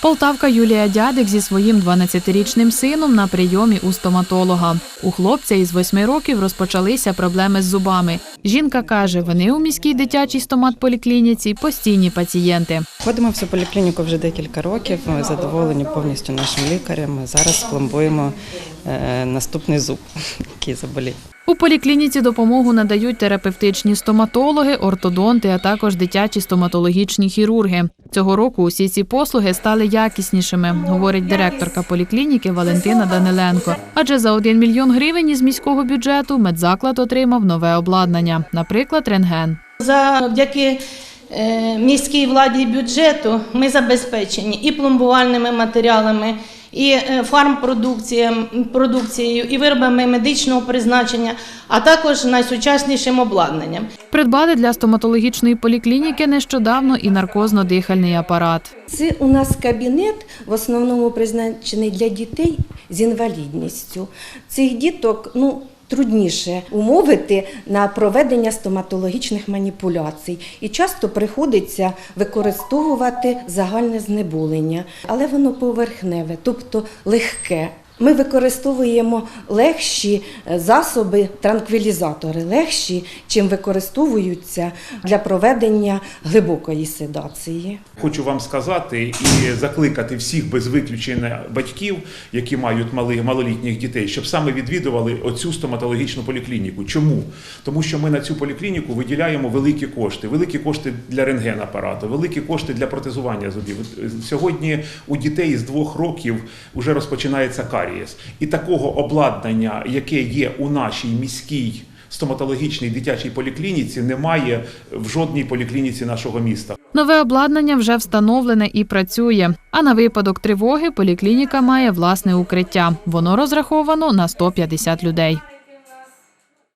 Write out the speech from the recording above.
Полтавка Юлія Дядик зі своїм 12-річним сином на прийомі у стоматолога. У хлопця із 8 років розпочалися проблеми з зубами. Жінка каже, вони у міській дитячій стоматполіклініці постійні пацієнти. Ходимо в цю поліклініку вже декілька років. Ми задоволені повністю нашим лікарем. Зараз пломбуємо е, наступний зуб, який заболів. У поліклініці допомогу надають терапевтичні стоматологи, ортодонти, а також дитячі стоматологічні хірурги. Цього року усі ці послуги стали якіснішими, говорить директорка поліклініки Валентина Даниленко. Адже за 1 мільйон гривень із міського бюджету медзаклад отримав нове обладнання, наприклад, рентген. Завдяки е, міській владі бюджету ми забезпечені і пломбувальними матеріалами, і е, фармпродукцією, і виробами медичного призначення, а також найсучаснішим обладнанням. Придбали для стоматологічної поліклініки нещодавно і наркозно-дихальний апарат. Це у нас кабінет в основному призначений для дітей з інвалідністю. Цих діток ну, трудніше умовити на проведення стоматологічних маніпуляцій. І часто приходиться використовувати загальне знеболення, але воно поверхневе, тобто легке. Ми використовуємо легші е, засоби, транквілізатори, легші, чим використовуються для проведення глибокої седації. Хочу вам сказати і закликати всіх без виключення батьків, які мають мали, малолітніх дітей, щоб саме відвідували оцю стоматологічну поліклініку. Чому? Тому що ми на цю поліклініку виділяємо великі кошти, великі кошти для рентгенапарату, великі кошти для протезування зубів. Сьогодні у дітей з двох років вже розпочинається карієс. І такого обладнання, яке є у нашій міській стоматологічній дитячій поліклініці, немає в жодній поліклініці нашого міста. Нове обладнання вже встановлене і працює. А на випадок тривоги поліклініка має власне укриття. Воно розраховано на 150 людей.